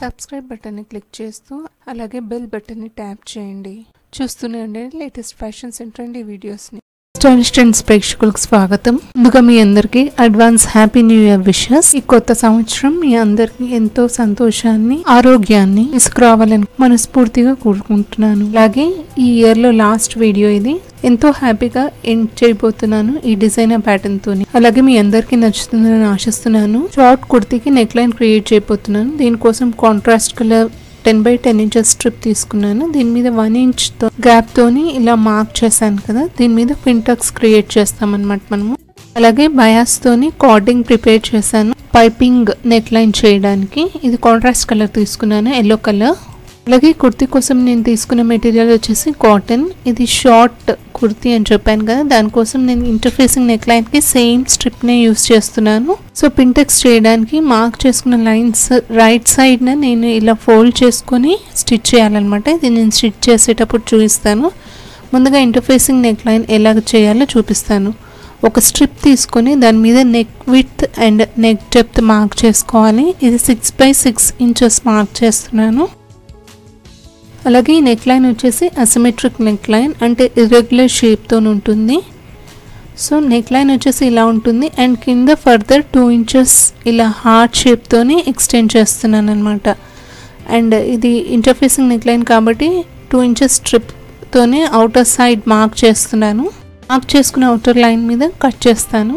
Subscribe బటన్ని click చేస్తూ అలాగే బెల్ బటన్ని ట్యాప్ చేయండి. చూస్తూనే ఉండండి లేటెస్ట్ ఫ్యాషన్స్ అండ్ ట్రెండీ వీడియోస్ని స్టైలిష్ ట్రెండ్స్ ప్రేక్షకులకు స్వాగతం. ముందుగా మీ అందరికీ advance happy new year wishes ఈ కొత్త సంవత్సరం మీ అందరికీ ఎంతో సంతోషాన్ని ఆరోగ్యాన్ని తీసుకురావాలని మనస్ఫూర్తిగా కోరుకుంటున్నాను. అలాగే ఈ ఇయర్లో లాస్ట్ వీడియో ఇది. ఎంతో హ్యాపీగా ఎండ్ చేయబోతున్నాను ఈ డిజైనర్ ప్యాటర్న్ తోని. అలాగే మీ అందరికీ నచ్చుతుందని ఆశిస్తున్నాను. షార్ట్ కుర్తీకి నెక్ లైన్ క్రియేట్ చేయబోతున్నాను. దీనికోసం contrast colour ten by ten inches strip తీసుకున్నాను. దీని మీద వన్ ఇంచ్తో గ్యాప్ తోని ఇలా మార్క్ చేశాను కదా. దీని మీద ఫింటక్స్ క్రియేట్ చేస్తామన్నమాట మనము. అలాగే బయాస్ తోని కార్డింగ్ ప్రిపేర్ చేశాను. పైపింగ్ నెక్ లైన్ చేయడానికి. ఇది కాంట్రాస్ట్ కలర్ తీసుకున్నాను. ఎల్లో కలర్ అలాగే కుర్తీ కోసం నేను తీసుకున్న మెటీరియల్ వచ్చేసి కాటన్. ఇది షార్ట్ కుర్తీ అని చెప్పాను కదా దానికోసం నేను ఇంటర్ఫేసింగ్ నెక్ లైన్కి సేమ్ స్ట్రిప్నే యూస్ చేస్తున్నాను. సో పింటెక్స్ చేయడానికి మార్క్ చేసుకున్న లైన్స్ రైట్ సైడ్న నేను ఇలా ఫోల్డ్ చేసుకొని స్టిచ్ చేయాలన్నమాట. ఇది నేను స్టిచ్ చేసేటప్పుడు చూపిస్తాను. ముందుగా ఇంటర్ఫేసింగ్ నెక్ లైన్ ఎలా చేయాలో చూపిస్తాను. ఒక స్ట్రిప్ తీసుకొని దాని మీద neck width and neck depth mark చేసుకోవాలి. ఇది six by six inches mark చేస్తున్నాను. అలాగే ఈ నెక్ లైన్ వచ్చేసి అసిమెట్రిక్ నెక్ లైన్ అంటే ఇర్రెగ్యులర్ షేప్తో ఉంటుంది. సో నెక్ లైన్ వచ్చేసి ఇలా ఉంటుంది అండ్ కింద ఫర్దర్ టూ ఇంచెస్ ఇలా హార్ట్ షేప్తోని ఎక్స్టెండ్ చేస్తున్నాను అనమాట అండ్ ఇది ఇంటర్ఫేసింగ్ నెక్ లైన్ కాబట్టి టూ ఇంచెస్ స్ట్రిప్తోనే అవుటర్ సైడ్ మార్క్ చేస్తున్నాను. మార్క్ చేసుకున్న అవుటర్ లైన్ మీద కట్ చేస్తాను.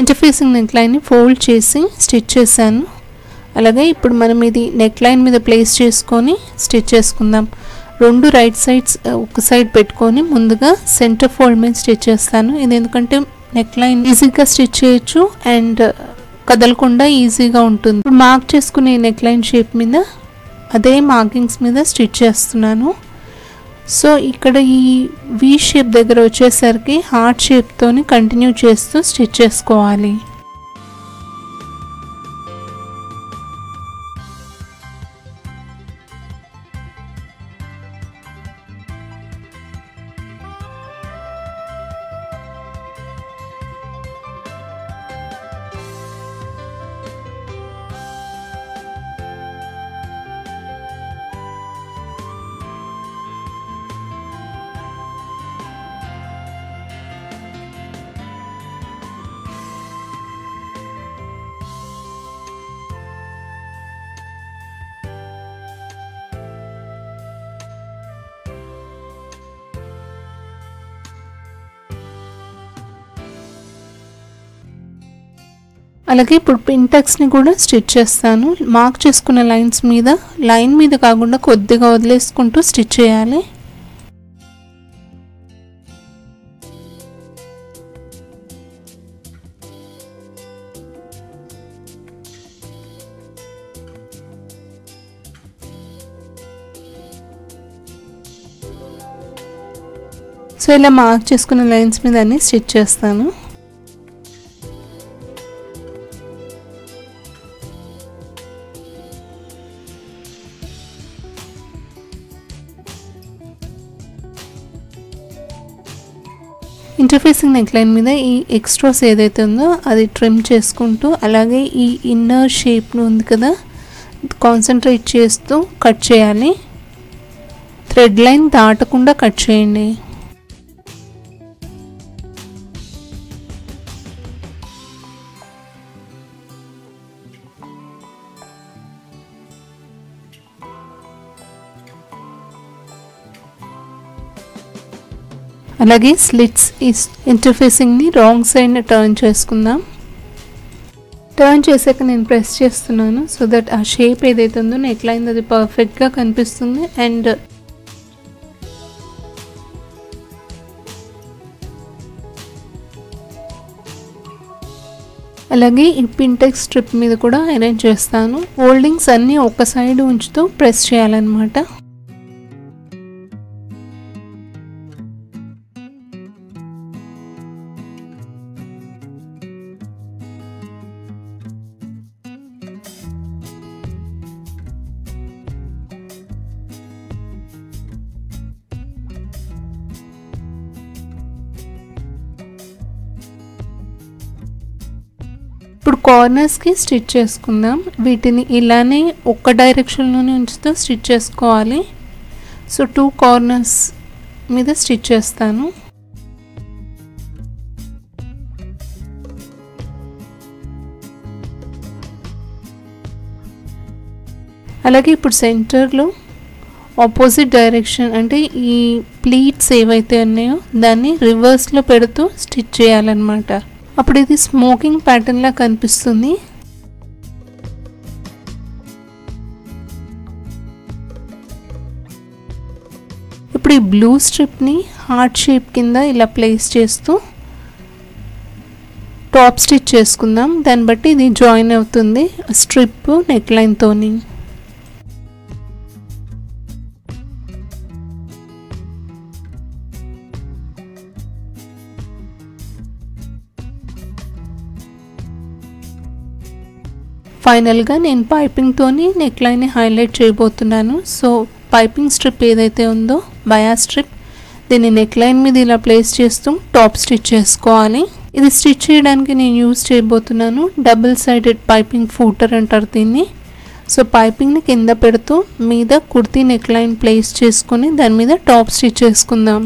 ఇంటర్ఫేసింగ్ నెక్ లైన్ని ఫోల్డ్ చేసి స్టిచ్ చేశాను. అలాగే ఇప్పుడు మనం ఇది నెక్ లైన్ మీద ప్లేస్ చేసుకొని స్టిచ్ చేసుకుందాం. రెండు రైట్ సైడ్స్ ఒక సైడ్ పెట్టుకొని ముందుగా సెంటర్ ఫోల్డ్ మీద స్టిచ్ చేస్తాను. ఇది ఎందుకంటే నెక్ లైన్ ఈజీగా స్టిచ్ చేయొచ్చు అండ్ కదలకుండా ఈజీగా ఉంటుంది. ఇప్పుడు మార్క్ చేసుకునే నెక్ లైన్ షేప్ మీద అదే మార్కింగ్స్ మీద స్టిచ్ చేస్తున్నాను. సో ఇక్కడ ఈ వి షేప్ దగ్గర వచ్చేసరికి హార్ట్ షేప్తోని కంటిన్యూ చేస్తూ స్టిచ్ చేసుకోవాలి. అలాగే ఇప్పుడు పింటెక్స్ని కూడా స్టిచ్ చేస్తాను. మార్క్ చేసుకున్న లైన్స్ మీద లైన్ మీద కాకుండా కొద్దిగా వదిలేసుకుంటూ స్టిచ్ చేయాలి. సో ఇలా మార్క్ చేసుకున్న లైన్స్ మీద అన్ని స్టిచ్ చేస్తాను. ఇంటర్ఫేసింగ్ నెక్ లైన్ మీద ఈ ఎక్స్ట్రాస్ ఏదైతే ఉందో అది ట్రిమ్ చేసుకుంటూ అలాగే ఈ ఇన్నర్ షేప్ ఉంది కదా కాన్సన్ట్రేట్ చేస్తూ కట్ చేయాలి. థ్రెడ్ లైన్ దాటకుండా కట్ చేయండి. అలాగే స్లిట్స్ ఇంటర్ఫేసింగ్ని రాంగ్ సైడ్ని టర్న్ చేసుకుందాం. టర్న్ చేశాక నేను ప్రెస్ చేస్తున్నాను సో దట్ ఆ షేప్ ఏదైతే ఉందో నెక్లైన్ అది పర్ఫెక్ట్గా కనిపిస్తుంది అండ్ అలాగే ఈ పింటెక్స్ స్ట్రిప్ మీద కూడా అరేంజ్ చేస్తాను. హోల్డింగ్స్ అన్నీ ఒక సైడ్ ఉంచుతూ ప్రెస్ చేయాలన్నమాట. ఇప్పుడు కార్నర్స్కి స్టిచ్ చేసుకుందాం. వీటిని ఇలానే ఒక్క డైరెక్షన్లోనే ఉంచుతూ స్టిచ్ చేసుకోవాలి. సో టూ కార్నర్స్ మీద స్టిచ్ చేస్తాను. అలాగే ఇప్పుడు సెంటర్లో ఆపోజిట్ డైరెక్షన్ అంటే ఈ ప్లీట్స్ ఏవైతే ఉన్నాయో దాన్ని రివర్స్లో పెడుతూ స్టిచ్ చేయాలన్నమాట. అప్పుడు ఇది స్మోకింగ్ ప్యాటర్న్లా కనిపిస్తుంది. ఇప్పుడు ఈ బ్లూ స్ట్రిప్ని హార్ట్ షేప్ కింద ఇలా ప్లేస్ చేస్తూ టాప్ స్టిచ్ చేసుకుందాం. దాన్ని బట్టి ఇది జాయిన్ అవుతుంది స్ట్రిప్ నెక్ లైన్తోని ఫైనల్గా నేను పైపింగ్తోని నెక్ లైన్ని హైలైట్ చేయబోతున్నాను. సో పైపింగ్ స్ట్రిప్ ఏదైతే ఉందో బయా స్ట్రిప్ దీన్ని నెక్ లైన్ మీద ఇలా ప్లేస్ చేస్తూ టాప్ స్టిచ్ చేసుకోవాలి. ఇది స్టిచ్ చేయడానికి నేను యూజ్ చేయబోతున్నాను డబుల్ సైడెడ్ పైపింగ్ ఫూటర్ అంటారు దీన్ని. సో పైపింగ్ని కింద పెడుతూ మీద కుర్తీ నెక్ లైన్ ప్లేస్ చేసుకొని దాని మీద టాప్ స్టిచ్ చేసుకుందాం.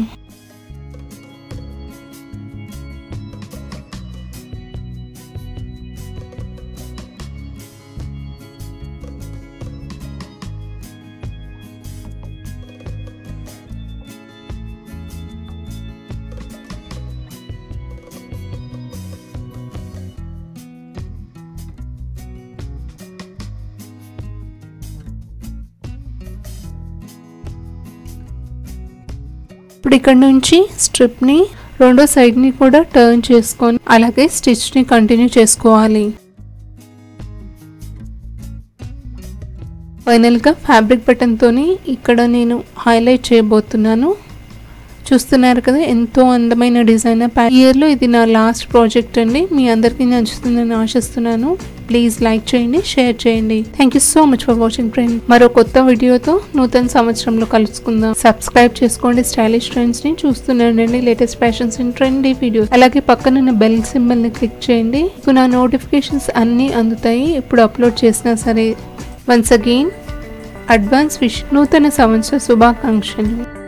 ఇప్పుడు ఇక్కడ నుంచి స్ట్రిప్ని రెండో సైడ్ని కూడా టర్న్ చేసుకొని అలాగే స్టిచ్ని కంటిన్యూ చేసుకోవాలి. ఫైనల్గా ఫ్యాబ్రిక్ బటన్తోని ఇక్కడ నేను హైలైట్ చేయబోతున్నాను. చూస్తున్నారు కదా ఎంతో అందమైన డిజైన్. ఇయర్లో ఇది నా లాస్ట్ ప్రాజెక్ట్ అండి. మీ అందరికీ నచ్చుతుందని ఆశిస్తున్నాను. ప్లీజ్ లైక్ చేయండి షేర్ చేయండి. Thank you so much for watching friend మరో కొత్త వీడియోతో నూతన సంవత్సరంలో కలుసుకుందాం. సబ్స్క్రైబ్ చేసుకోండి స్టైలిష్ ట్రెండ్స్ని చూస్తున్నానండి. Latest fashions and trendy videos అలాగే పక్కన బెల్ సింబల్ని క్లిక్ చేయండి. సో నా నోటిఫికేషన్స్ అన్నీ అందుతాయి. ఇప్పుడు అప్లోడ్ చేసినా సరే. వన్స్ అగైన్ అడ్వాన్స్ విష్ నూతన సంవత్సర శుభాకాంక్షలు.